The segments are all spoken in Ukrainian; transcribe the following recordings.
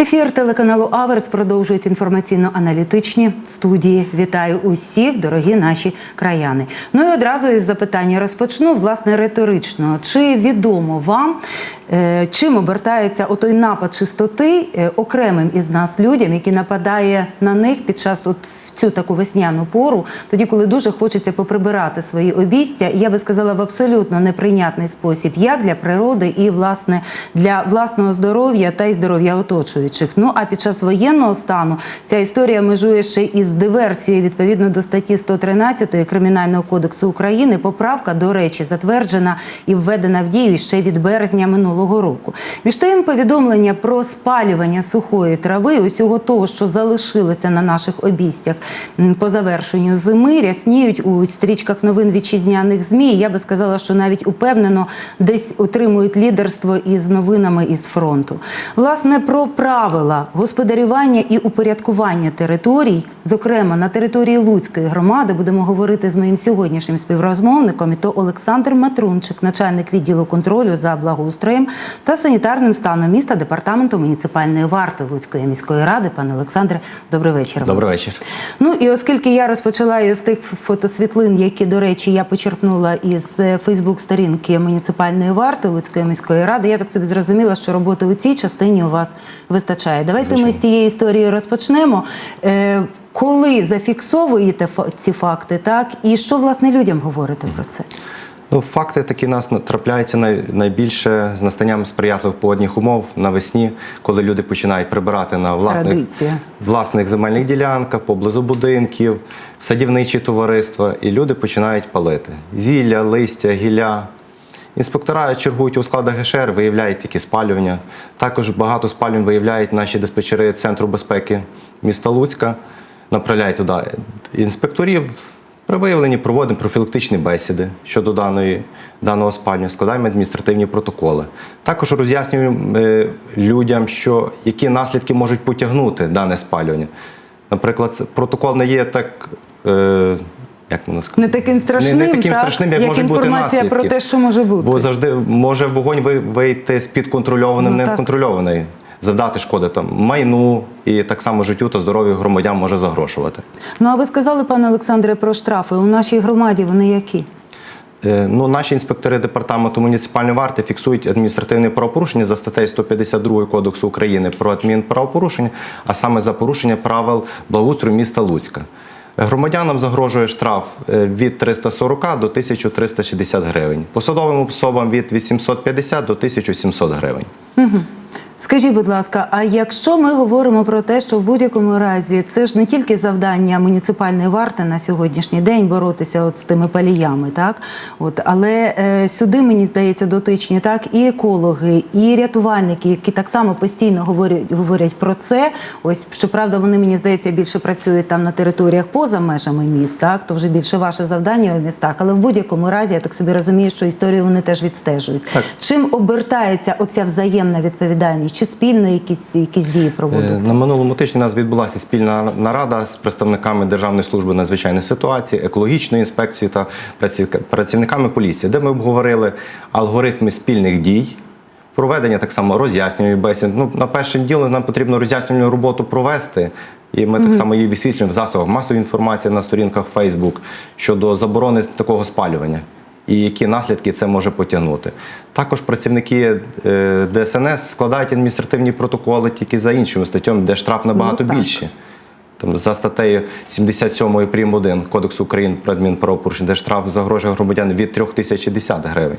Ефір телеканалу Аверс продовжують інформаційно-аналітичні студії. Вітаю усіх, дорогі наші краяни. Ну і одразу із запитання розпочну, власне, риторично. Чи відомо вам, е, чим обертається отой напад чистоти е, окремим із нас людям, який нападає на них під час от цю таку весняну пору, тоді, коли дуже хочеться поприбирати свої обійстя, я би сказала, в абсолютно неприйнятний спосіб, як для природи і власне для власного здоров'я та й здоров'я оточуючих. Ну а під час воєнного стану ця історія межує ще із диверсією відповідно до статті 113 Кримінального кодексу України. Поправка, до речі, затверджена і введена в дію ще від березня минулого року. Між тим, повідомлення про спалювання сухої трави, усього того, що залишилося на наших обійстях по завершенню зими, рясніють у стрічках новин вітчизняних змі. Я би сказала, що навіть упевнено десь отримують лідерство із новинами із фронту. Власне, про правила господарювання і упорядкування територій, зокрема на території Луцької громади, будемо говорити з моїм сьогоднішнім співрозмовником. І то Олександр Матрунчик, начальник відділу контролю за благоустроєм та санітарним станом міста департаменту муніципальної варти Луцької міської ради. Пане Олександре, добрий вечір. Добрий вечір. Ну і оскільки я розпочала із тих фотосвітлин, які, до речі, я почерпнула із Фейсбук-сторінки муніципальної варти Луцької міської ради, я так собі зрозуміла, що роботи у цій частині у вас вистачає. Давайте ми з цієї історії розпочнемо. Е, коли зафіксовуєте ці факти, так і що власне людям говорите про це? Ну, факти такі нас трапляються найбільше з настанням сприятливих погодних умов навесні, коли люди починають прибирати на власних, Традиція. власних земельних ділянках, поблизу будинків, садівничі товариства, і люди починають палити зілля, листя, гілля. Інспектора чергують у складах ГШР, виявляють такі спалювання. Також багато спалювань виявляють наші диспетчери Центру безпеки міста Луцька, направляють туди інспекторів. При виявленні проводимо профілактичні бесіди щодо даної, даного спалювання, складаємо адміністративні протоколи. Також роз'яснюємо е, людям, що, які наслідки можуть потягнути дане спалювання. Наприклад, протокол не є так. Е, як можна сказати? Не таким страшним, не, не таким так? страшним, як, Як бути інформація наслідки. про те, що може бути. Бо завжди може вогонь вийти з підконтрольованим, Ну, так. неконтрольований, завдати шкоди там майну і так само життю та здоров'ю громадян може загрошувати. Ну а ви сказали, пане Олександре, про штрафи у нашій громаді. Вони які? Е, Ну, наші інспектори департаменту муніципальної варти фіксують адміністративне правопорушення за статтею 152 Кодексу України про адмінправопорушення, а саме за порушення правил благоустрою міста Луцька. Громадянам загрожує штраф е, від 340 до 1360 гривень. Посадовим особам від 850 до 1700 гривень. Скажіть, будь ласка, а якщо ми говоримо про те, що в будь-якому разі це ж не тільки завдання муніципальної варти на сьогоднішній день боротися от з тими паліями, так от але е, сюди мені здається дотичні так і екологи, і рятувальники, які так само постійно говорять, говорять про це. Ось щоправда, вони мені здається більше працюють там на територіях поза межами міст, так то вже більше ваше завдання у містах. Але в будь-якому разі я так собі розумію, що історію вони теж відстежують. Так. Чим обертається оця взаємна відповідальність? Чи спільно якісь, якісь дії проводити? Е, На минулому тижні у нас відбулася спільна нарада з представниками Державної служби надзвичайних ситуацій, екологічної інспекції та праці- працівниками поліції, де ми обговорили алгоритми спільних дій. Проведення так само роз'яснювальної бесід. Ну, на перше діло нам потрібно роз'яснювальну роботу провести, і ми так само її висвітлюємо в засобах масової інформації на сторінках Facebook щодо заборони такого спалювання і які наслідки це може потягнути. Також працівники е, ДСНС складають адміністративні протоколи тільки за іншими статтями, де штраф набагато Ну, більший. Там за статтею 77 прим. 1 Кодексу України про адмінправопорушення, де штраф загрожує громадян від 3010 гривень.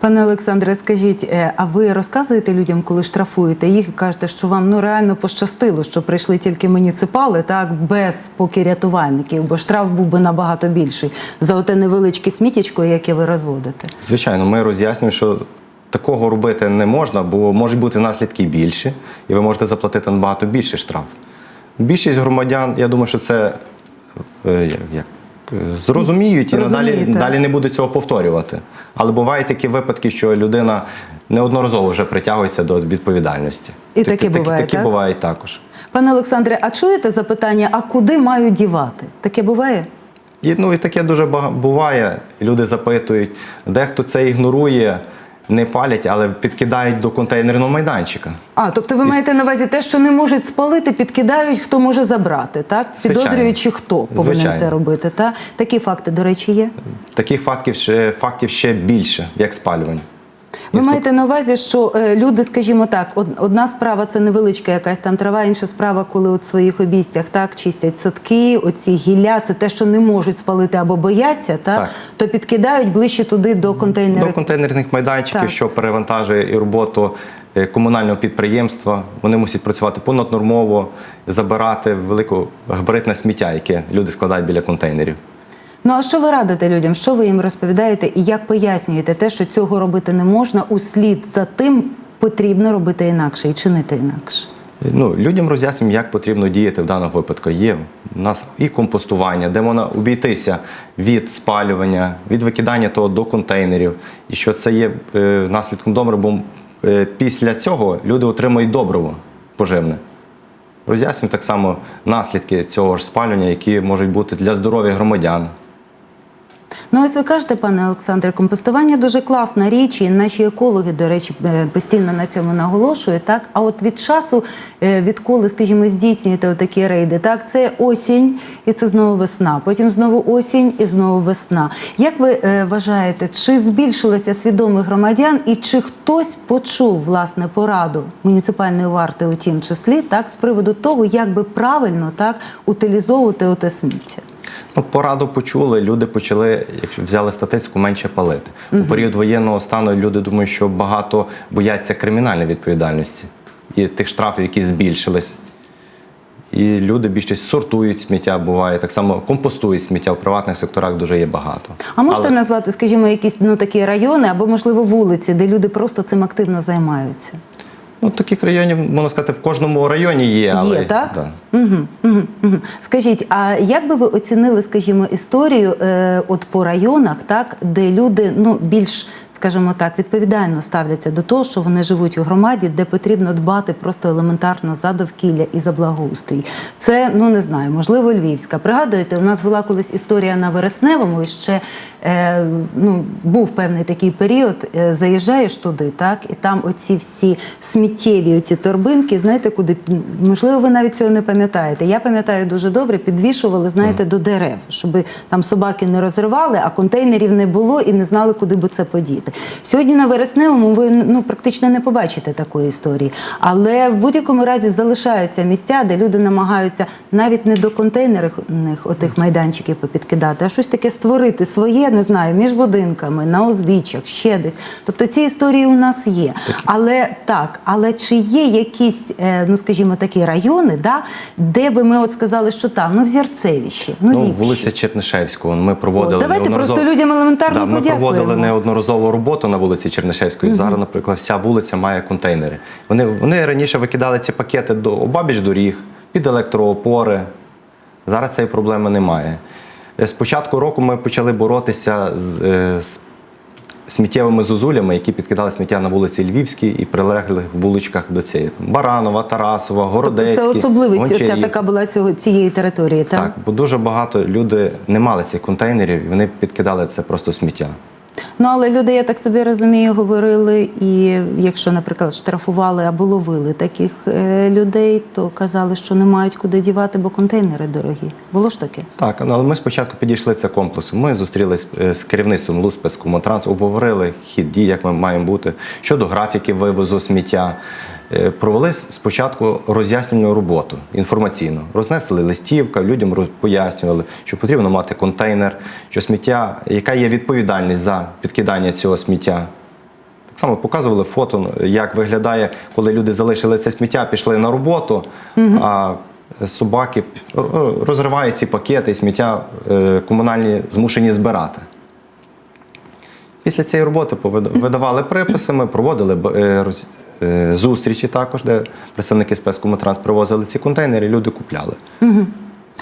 Пане Олександре, скажіть, е, а ви розказуєте людям, коли штрафуєте їх і кажете, що вам ну реально пощастило, що прийшли тільки муніципали, так без поки рятувальників, бо штраф був би набагато більший за оте невеличке сміттячко, яке ви розводите. Звичайно, ми роз'яснюємо, що такого робити не можна, бо можуть бути наслідки більші, і ви можете заплатити набагато більший штраф. Більшість громадян, я думаю, що це е, як, зрозуміють і надалі далі не буде цього повторювати. Але бувають такі випадки, що людина неодноразово вже притягується до відповідальності. І Такі- такі- буває, Такі так? бувають також. Пане Олександре, а чуєте запитання, а куди маю дівати? Таке буває? І, ну, і таке дуже буває. Люди запитують, дехто це ігнорує, не палять, але підкидають до контейнерного майданчика. А, тобто ви І- маєте на увазі те, що не можуть спалити, підкидають, хто може забрати, так? Звичайно. Підозрюючи, хто повинен Звичайно. це робити. Та? Такі факти, до речі, є. Таких фактів ще, фактів ще більше, як спалювання. Ви маєте на увазі, що е, люди, скажімо так, одна справа це невеличка якась там трава, інша справа, коли от в своїх обійстях так чистять садки, оці гілля, це те, що не можуть спалити або бояться, Так. то підкидають ближче туди до До контейнерних майданчиків, Так. що перевантажує і роботу е, комунального підприємства. Вони мусять працювати понаднормово, забирати великогабаритне сміття, яке люди складають біля контейнерів. Ну а що ви радите людям? Що ви їм розповідаєте і як пояснюєте те, що цього робити не можна, услід за тим потрібно робити інакше і чинити інакше? Ну, людям роз'яснюємо, як потрібно діяти в даному випадку. Є у нас і компостування, де можна обійтися від спалювання, від викидання того до контейнерів, і що це є е, наслідком добре, бо е, після цього люди отримують добриво поживне. Роз'яснюємо так само наслідки цього ж спалювання, які можуть бути для здоров'я громадян. Ну, ось ви кажете, пане Олександре, компостування дуже класна річ, і наші екологи, до речі, е, постійно на цьому наголошують. Так, а от від часу, е, відколи, скажімо, здійснюєте такі рейди, так це осінь, і це знову весна. Потім знову осінь і знову весна. Як ви е, вважаєте, чи збільшилася свідомість громадян, і чи хтось почув власне пораду муніципальної варти, у тім числі, так з приводу того, як би правильно так утилізовувати оте сміття? Ну, пораду почули, люди почали, якщо взяли статистику, менше палити. У період воєнного стану люди думають, що багато бояться кримінальної відповідальності і тих штрафів, які збільшились. І люди більшість сортують сміття, буває, так само компостують сміття в приватних секторах дуже є багато. А можете Але- назвати, скажімо, якісь ну такі райони або можливо вулиці, де люди просто цим активно займаються? Ну, таких районів, можна сказати, в кожному районі є. Але, Є, так? Да. Угу, угу, угу. Скажіть, а як би ви оцінили, скажімо, історію е, от по районах, так, де люди ну більш, скажімо так, відповідально ставляться до того, що вони живуть у громаді, де потрібно дбати просто елементарно за довкілля і за благоустрій? Це ну не знаю, можливо, Львівська. Пригадуєте, у нас була колись історія на Вересневому, і ще е, ну був певний такий період. Е, заїжджаєш туди, так, і там оці всі сміттєві оці торбинки, знаєте, куди можливо, ви навіть цього не пам'ятаєте. Я пам'ятаю дуже добре, підвішували, знаєте, до дерев, щоб там собаки не розривали, а контейнерів не було і не знали, куди би це подіти. Сьогодні на вересневому ви ну практично не побачите такої історії. Але в будь-якому разі залишаються місця, де люди намагаються навіть не до контейнерних отих майданчиків попідкидати, а щось таке створити своє, не знаю, між будинками, на узбіччях, ще десь. Тобто ці історії у нас є. Але так, але чи є якісь, е, ну скажімо, такі райони, да, де би ми от сказали, що так, ну взірцевіші, ну, Ну, ліпші. вулиця Чернишевського. Ми проводили О, давайте неодноразово- просто людям елементарно да, Ми проводили неодноразово роботу на вулиці Чернишевської. Зараз, наприклад, вся вулиця має контейнери. Вони, вони раніше викидали ці пакети до обабіч доріг, під електроопори. Зараз цієї проблеми немає. Е, З початку року ми почали боротися з, е, з сміттєвими зозулями, які підкидали сміття на вулиці Львівській і прилеглих вуличках до цієї. Там Баранова, Тарасова, Тобто це особливість оця така була цього цієї території, так? Так, бо дуже багато люди не мали цих контейнерів, і вони підкидали це просто сміття. Ну але люди, я так собі розумію, говорили, і якщо, наприклад, штрафували або ловили таких е, людей, то казали, що не мають куди дівати, бо контейнери дорогі. Було ж таке? Так, ну, але ми спочатку підійшли це комплексу. Ми зустрілись е, з керівництвом Луспес транс, обговорили хід дій, як ми маємо бути щодо графіки вивозу сміття. Е, Провели спочатку роз'яснювальну роботу інформаційну. Рознесли листівка, людям пояснювали, що потрібно мати контейнер, що сміття, яка є відповідальність за підкидання цього сміття. Так само показували фото, як виглядає, коли люди залишили це сміття, пішли на роботу, а собаки розривають ці пакети і сміття е, комунальні змушені збирати. Після цієї роботи видавали приписи, ми проводили е, зустрічі також, де представники спецкомутранс привозили ці контейнери, люди купляли.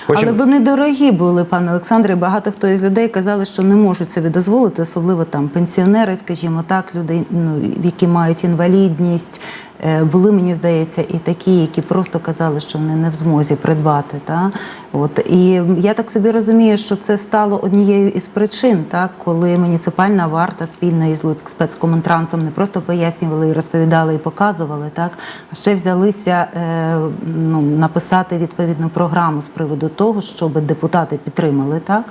Потім- Але вони дорогі були, пане Олександре. і Багато хто із людей казали, що не можуть собі дозволити, особливо там пенсіонери, скажімо так, люди, ну, які мають інвалідність, Е, Були, мені здається, і такі, які просто казали, що вони не в змозі придбати. Та? От. І я так собі розумію, що це стало однією із причин, так? коли муніципальна варта спільно із Луцьк спецкомунтрансом не просто пояснювали і розповідали і показували, так? а ще взялися е, ну, написати відповідну програму з приводу того, щоб депутати підтримали. Так?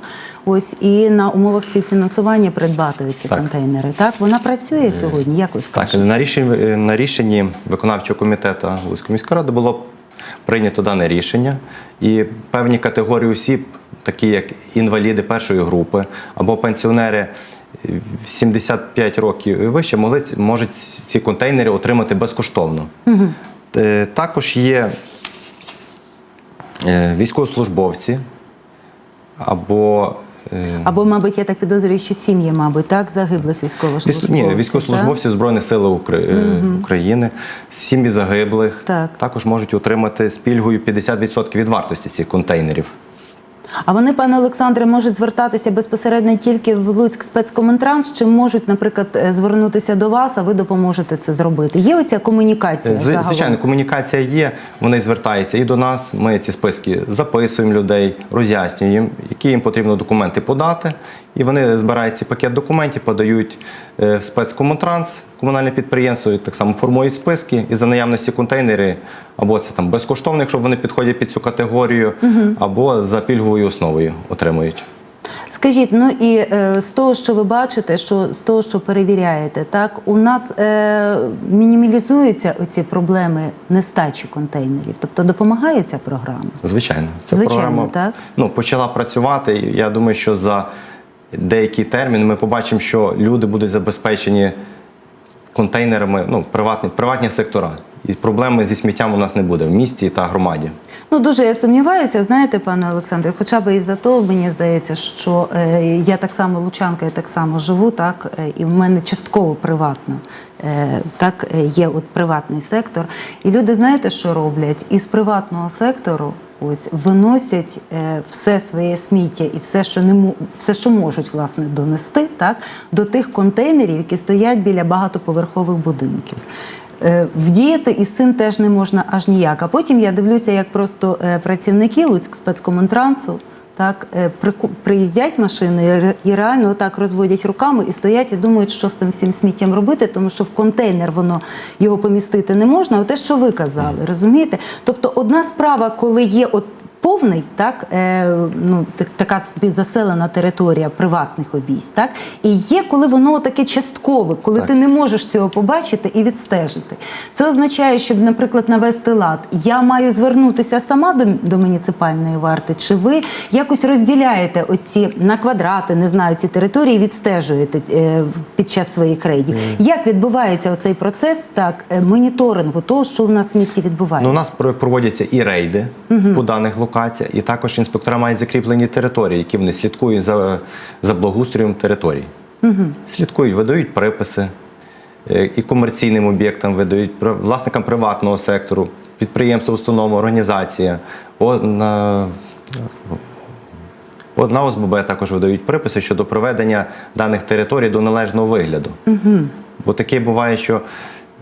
Ось, і на умовах співфінансування придбати ці Так. контейнери. Так? Вона працює сьогодні, як ви Так, на рішенні, на рішенні виконавчого комітету Луцької міської ради було прийнято дане рішення, і певні категорії осіб, такі як інваліди першої групи або пенсіонери 75 років і вище, могли можуть ці контейнери отримати безкоштовно. Е, Також є е, військовослужбовці або Або, мабуть, я так підозрюю, що сім'ї, мабуть, так, загиблих Військ- військовослужбовців. Ні, так? військовослужбовці Збройних сил е, України, сім'ї загиблих Так. також можуть отримати з пільгою 50% від вартості цих контейнерів. А вони, пане Олександре, можуть звертатися безпосередньо тільки в Луцьк спецкоментранс, чи можуть, наприклад, е, звернутися до вас, а ви допоможете це зробити? Є оця комунікація? З. Звичайно, комунікація є, вони звертаються і до нас. Ми ці списки записуємо людей, роз'яснюємо які їм потрібно документи подати. І вони збирають ці пакет документів, подають е, в спецкомунтранс, комунальне підприємство, і так само формують списки і за наявності контейнери, або це там безкоштовно, якщо вони підходять під цю категорію, або за пільговою основою отримують. Скажіть, ну і е, з того, що ви бачите, що з того, що перевіряєте, так у нас е, мінімалізуються оці проблеми нестачі контейнерів, тобто допомагає ця програма? Звичайно, ця Звичайно, програма так. Ну, почала працювати. Я думаю, що за деякий термін ми побачимо, що люди будуть забезпечені контейнерами, ну, приватні, приватні сектора. І проблеми зі сміттям у нас не буде в місті та громаді. Ну дуже я сумніваюся, знаєте, пане Олександре, хоча б із-за того, мені здається, що е, я так само лучанка, я так само живу, так е, і в мене частково приватно. Е, так е, є от приватний сектор. І люди, знаєте, що роблять? Із приватного сектору ось виносять е, все своє сміття і все, що не все, що можуть власне донести, так до тих контейнерів, які стоять біля багатоповерхових будинків. Е, Вдіяти із цим теж не можна аж ніяк. А потім я дивлюся, як просто е, працівники Луцьк спецкомунтрансу так е, приїздять машини і реально так розводять руками і стоять і думають, що з цим всім сміттям робити, тому що в контейнер воно його помістити не можна. Оте, що ви казали, розумієте? Тобто, одна справа, коли є от. Повний, так, е, ну, так- така заселена територія приватних обійсть, так? І є, коли воно таке часткове, коли Так. ти не можеш цього побачити і відстежити. Це означає, щоб, наприклад, навести лад, я маю звернутися сама до, до муніципальної варти, чи ви якось розділяєте оці на квадрати, не знаю, ці території, відстежуєте е, під час своїх рейдів. Як відбувається оцей процес так, е, моніторингу того, що в нас в місті відбувається? Ну, у нас проводяться і рейди по даних локаціях, і також інспектора мають закріплені території, які вони слідкують за, за благоустроєм територій. Слідкують, видають приписи е, і комерційним об'єктам видають, власникам приватного сектору, підприємства, установа, організація. О, на, От ОСББ також видають приписи щодо проведення даних територій до належного вигляду. Бо таке буває, що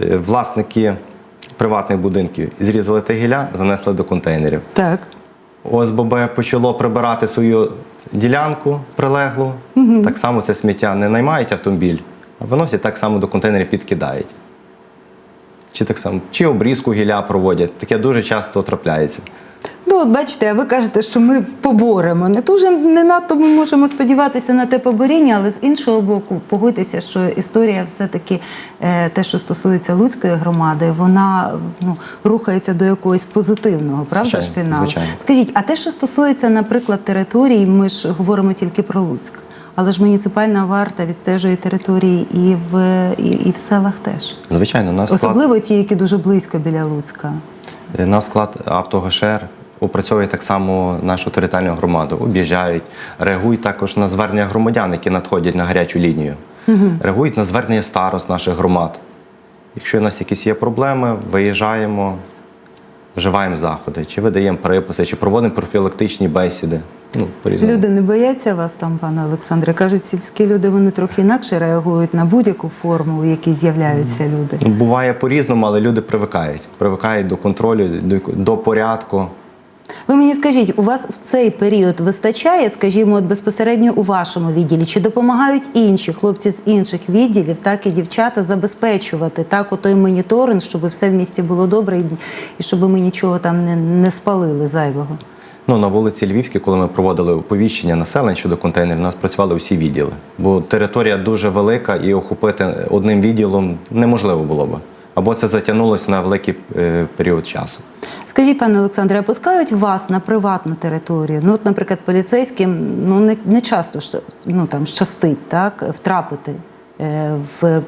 е, власники приватних будинків зрізали те гілля, занесли до контейнерів. Так. ОСББ почало прибирати свою ділянку прилеглу. Так само це сміття не наймають автомобіль, а виносять так само до контейнерів підкидають. Чи так само, чи обрізку гілля проводять. Таке дуже часто трапляється. Ну, от бачите, а ви кажете, що ми поборемо. Не дуже не надто ми можемо сподіватися на те поборіння, але з іншого боку, погодьтеся, що історія все-таки е, те, що стосується Луцької громади, вона ну, рухається до якогось позитивного, правда ж Звичайно, фіналу? звичайно. Скажіть, а те, що стосується, наприклад, територій, ми ж говоримо тільки про Луцьк. Але ж муніципальна варта відстежує території і в, і, і в селах теж. Звичайно, наш склад, Особливо ті, які дуже близько біля Луцька. Наш склад автогашер опрацьовує так само нашу територіальну громаду, об'їжджають, реагують також на звернення громадян, які надходять на гарячу лінію. Реагують на звернення старост наших громад. Якщо у нас якісь є проблеми, виїжджаємо, вживаємо заходи, чи видаємо приписи, чи проводимо профілактичні бесіди. Ну, по-різному. Люди не бояться вас там, пане Олександре. Кажуть, сільські люди вони трохи інакше реагують на будь-яку форму, в якій з'являються люди. Ну, Буває по-різному, але люди привикають. Привикають до контролю, до, до порядку. Ви мені скажіть, у вас в цей період вистачає, скажімо, от безпосередньо у вашому відділі? Чи допомагають інші хлопці з інших відділів, так і дівчата забезпечувати так, отой моніторинг, щоб все в місті було добре і, щоб ми нічого там не, не спалили зайвого? Ну, на вулиці Львівській, коли ми проводили оповіщення населення щодо контейнерів, у нас працювали всі відділи. Бо територія дуже велика і охопити одним відділом неможливо було б. Або це затягнулося на великий е, період часу. Скажіть, пане Олександре, а пускають вас на приватну територію? Ну, от, наприклад, поліцейським ну не, не часто ну, там, щастить так, втрапити е, в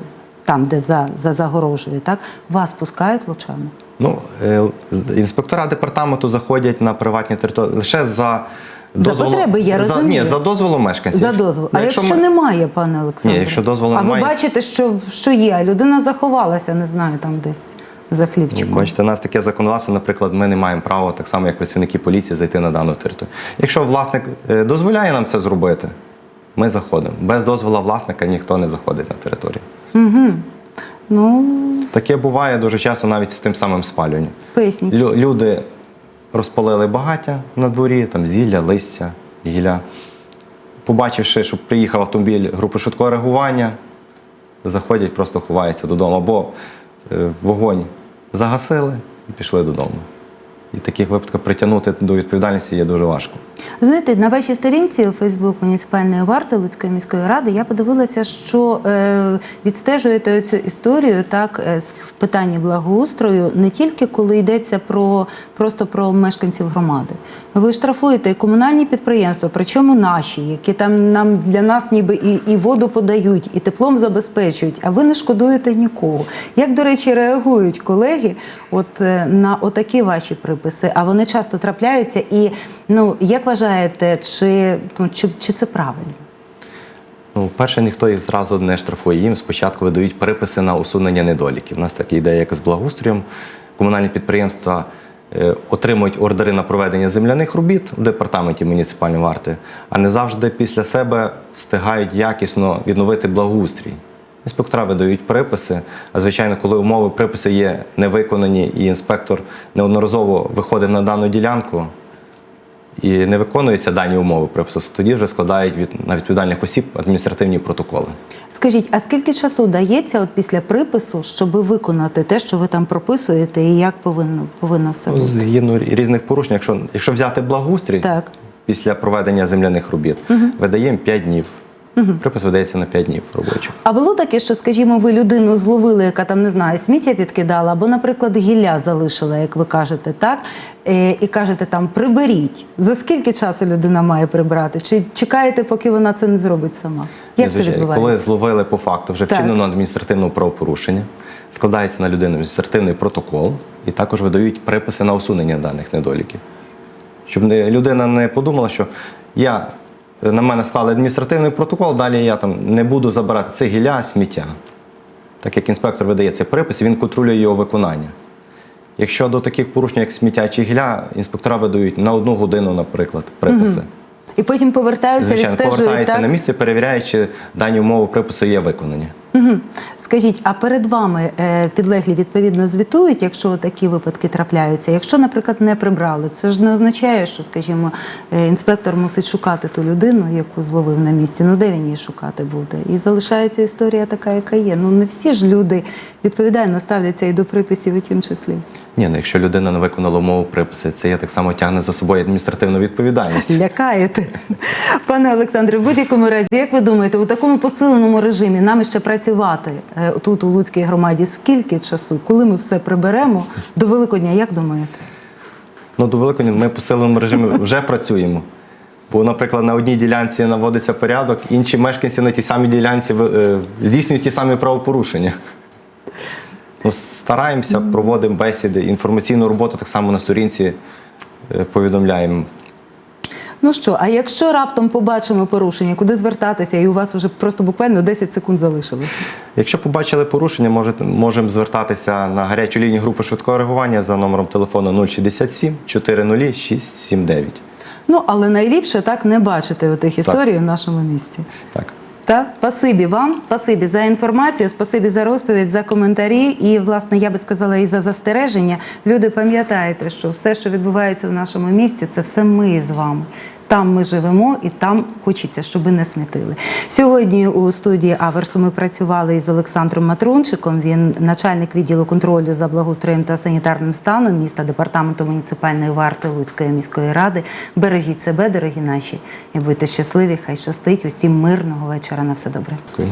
там, де за, за загорожею, так? Вас пускають лучани? Ну, е, інспектора департаменту заходять на приватні території лише за За потреби, я за. Ні, за дозволом мешканців. За дозвол. А Ну, якщо, ми- немає, пане Олександре? Ні, якщо дозволу а немає- ви бачите, що, що є, а людина заховалася, не знаю, там десь за хлібчиком. Бачите, у нас таке законодавство, наприклад, ми не маємо права, так само як працівники поліції, зайти на дану територію. Якщо власник е, дозволяє нам це зробити, ми заходимо. Без дозволу власника ніхто не заходить на територію. Ну, Таке буває дуже часто навіть з тим самим спалюванням. поясніть. Лю- люди розпалили багаття на дворі, там зілля, листя, гілля. Побачивши, що приїхав автомобіль групи швидкого реагування, заходять, просто ховаються додому. Або е, вогонь загасили і пішли додому. І таких випадків притягнути до відповідальності є дуже важко. Знаєте, на вашій сторінці у Фейсбук муніципальної варти Луцької міської ради я подивилася, що е, відстежуєте цю історію так е, в питанні благоустрою не тільки коли йдеться про просто про мешканців громади. Ви штрафуєте комунальні підприємства, причому наші, які там нам для нас ніби і, і воду подають, і теплом забезпечують. А ви не шкодуєте нікого. Як до речі, реагують колеги, от е, на отакі ваші приписи? А вони часто трапляються. І ну як вважаєте, чи, ну, чи, чи це правильно? Ну, перше, ніхто їх зразу не штрафує. Їм спочатку видають приписи на усунення недоліків. У нас така ідея, як з благоустроєм. Комунальні підприємства е, отримують ордери на проведення земляних робіт в департаменті муніципальної варти, а не завжди після себе встигають якісно відновити благоустрій. Інспектора видають приписи, а звичайно, коли умови приписи є невиконані, і інспектор неодноразово виходить на дану ділянку, і не виконуються дані умови припису, тоді вже складають від, на відповідальних осіб адміністративні протоколи. Скажіть, а скільки часу дається от після припису, щоб виконати те, що ви там прописуєте, і як повинно повинно все Ну, бути? Згідно різних порушень, якщо, якщо взяти благоустрій Так. після проведення земляних робіт, видаємо 5 днів. Припис видається на 5 днів робочих. А було таке, що, скажімо, ви людину зловили, яка там не знаю, сміття підкидала, або, наприклад, гілля залишила, як ви кажете, так? Е, і кажете там приберіть. За скільки часу людина має прибрати? Чи чекаєте, поки вона це не зробить сама? Як це відбувається? Коли зловили по факту вже Так. вчинено адміністративного правопорушення, складається на людину адміністративний протокол і також видають приписи на усунення даних недоліків. Щоб людина не подумала, що я, на мене склали адміністративний протокол, далі я там не буду забирати це гілля, сміття. Так як інспектор видає цей припис, він контролює його виконання. Якщо до таких порушень, як сміття чи гілля, інспектора видають на одну годину, наприклад, приписи. І потім повертаються, Звичайно, відстежують повертається так. на місце, перевіряючи дані умови припису є виконані. Мгм. Скажіть, а перед вами е, підлеглі відповідно звітують, якщо такі випадки трапляються? Якщо, наприклад, не прибрали, це ж не означає, що, скажімо, е, інспектор мусить шукати ту людину, яку зловив на місці. Ну де він її шукати буде? І залишається історія така, яка є. Ну не всі ж люди відповідально ставляться і до приписів, і тим числі. Ні, ну якщо людина не виконала умови приписи, це є так само тягне за собою адміністративну відповідальність. Лякаєте. Пане Олександре, в будь-якому разі, як ви думаєте, у такому посиленому режимі нам ще працювати е, тут, у Луцькій громаді, скільки часу? Коли ми все приберемо до Великодня, як думаєте? Ну до Великодня ми по силовому режимі вже працюємо. Бо, наприклад, на одній ділянці наводиться порядок, інші мешканці на тій самій ділянці е, здійснюють ті самі правопорушення. Ну, стараємося, проводимо бесіди, інформаційну роботу так само на сторінці е, повідомляємо. Ну що, а якщо раптом побачимо порушення, куди звертатися, і у вас вже просто буквально 10 секунд залишилося? Якщо побачили порушення, можемо звертатися на гарячу лінію групи швидкого реагування за номером телефону 067 400 679. Ну але найліпше так не бачити отих історій у нашому місті. Так. Так, спасибі вам, спасибі за інформацію, спасибі за розповідь, за коментарі. І, власне, я би сказала, і за застереження. Люди, пам'ятайте, що все, що відбувається в нашому місті, це все ми з вами. Там ми живемо і там хочеться, щоб не смітили. Сьогодні у студії Аверсу ми працювали із Олександром Матрунчиком. Він начальник відділу контролю за благоустроєм та санітарним станом міста департаменту муніципальної варти Луцької міської ради. Бережіть себе, дорогі наші, і будьте щасливі. Хай щастить усім мирного вечора. На все добре. Дякую.